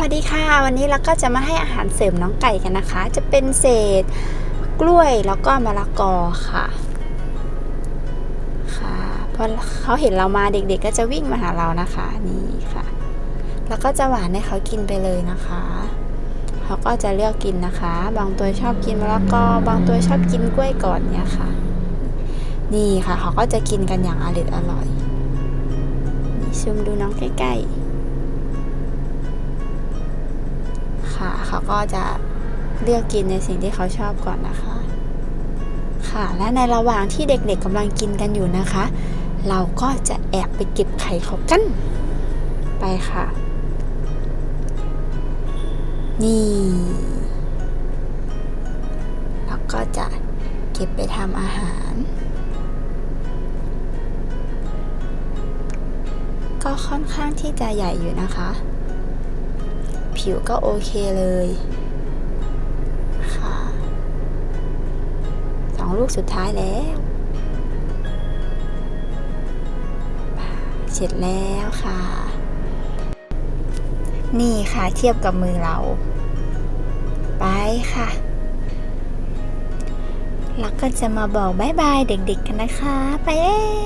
วัสดีค่ะ วันนี้เราก็จะมาให้อาหารเสริมน้องไก่กันนะคะ จะเป็นเศษกล้วยแล้วก็มะละกอค่ะค่ะพอเขาเห็นเรามาเด็กๆ ก็จะวิ่งมาหาเรานะคะนี่ค่ะ แล้วก็จะหวานให้เขากินไปเลยนะคะเขาก็จะเลือกกินนะคะ บางตัวชอบกินมะละกอบางตัวชอบกินกล้วยก่อนเนี่ยค่ะ นี่ค่ะเขาก็จะกินกันอย่างอร่อยอร่อยนี่มดูน้องใกล้ๆ เขาก็จะเลือกกินในสิ่งที่เขาชอบก่อนนะคะ ค่ะ และในระหว่างที่เด็กๆกำลังกินกันอยู่นะคะ เราก็จะแอบไปเก็บไข่เขากัน ไปค่ะ นี่แล้วก็จะเก็บไปทำอาหาร ก็ค่อนข้างที่จะใหญ่อยู่นะคะ ผิวก็โอเคเลยค่ะสองลูกสุดท้ายแล้ว เสร็จแล้วค่ะ นี่ค่ะเทียบกับมือเรา ไปค่ะแล้วก็จะมาบอกบายบายเด็กๆกันนะคะ ไปแล้ว